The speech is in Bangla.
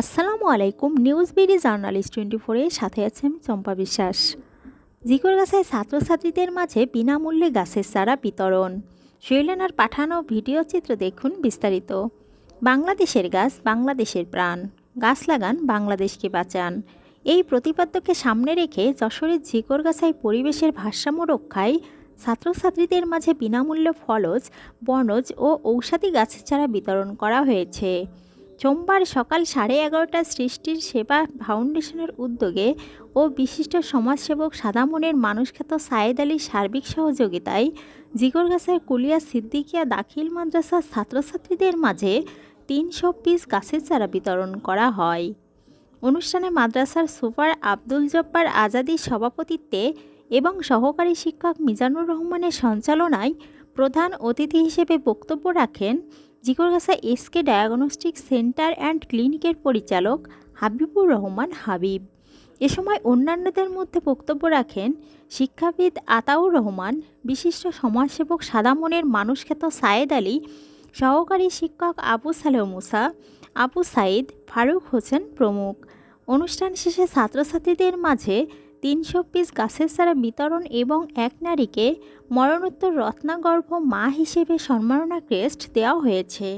আসসালামু আলাইকুম, নিউজ বিডি জার্নালিস্ট টোয়েন্টি ফোরের সাথে আছে আমি চম্পা বিশ্বাস। জিকরগাছায় ছাত্রছাত্রীদের মাঝে বিনামূল্যে গাছের চারা বিতরণ। শৈলেনার পাঠানো ভিডিও চিত্র দেখুন বিস্তারিত। বাংলাদেশের গাছ বাংলাদেশের প্রাণ। গাছ লাগান বাংলাদেশকে বাঁচান। এই প্রতিপাদ্যকে সামনে রেখে যশোরের ঝিকরগাছায় পরিবেশের ভারসাম্য রক্ষায় ছাত্রছাত্রীদের মাঝে বিনামূল্যে ফলজ, বনজ ও ঔষধি গাছের চারা বিতরণ করা হয়েছে। সোমবার সকাল সাড়ে এগারোটা সৃষ্টির সেবা ফাউন্ডেশনের উদ্যোগে ও বিশিষ্ট সমাজসেবক সাদামনের মানুষখ্যাত সায়েদ আলীর সার্বিক সহযোগিতায় জিগরগাছার কুলিয়া সিদ্দিকিয়া দাখিল মাদ্রাসার ছাত্রছাত্রীদের মাঝে তিনশো পিস গাছের চারা বিতরণ করা হয়। অনুষ্ঠানে মাদ্রাসার সুপার আব্দুল জব্বার আজাদির সভাপতিত্বে এবং সহকারী শিক্ষক মিজানুর রহমানের সঞ্চালনায় প্রধান অতিথি হিসেবে বক্তব্য রাখেন Jhikargachha SK diagnostic centre and ক্লিনিকের পরিচালক হাবিবুর রহমান হাবিব। এ সময় অন্যান্যদের মধ্যে বক্তব্য রাখেন শিক্ষাবিদ আতাউর রহমান, বিশিষ্ট সমাজসেবক সাদামনের মানুষখ্যাত সায়েদ আলী, সহকারী শিক্ষক আবু সালেহ মুসা, আবু সাইদ ফারুক হোসেন প্রমুখ। অনুষ্ঠান শেষে ছাত্রছাত্রীদের মাঝে তিনশো পিস গাছের সারা বিতরণ এবং এক নারীকে মরণোত্তর রত্নাগর্ভ মা হিসেবে সম্মাননা ক্রেস্ট দেওয়া হয়েছে।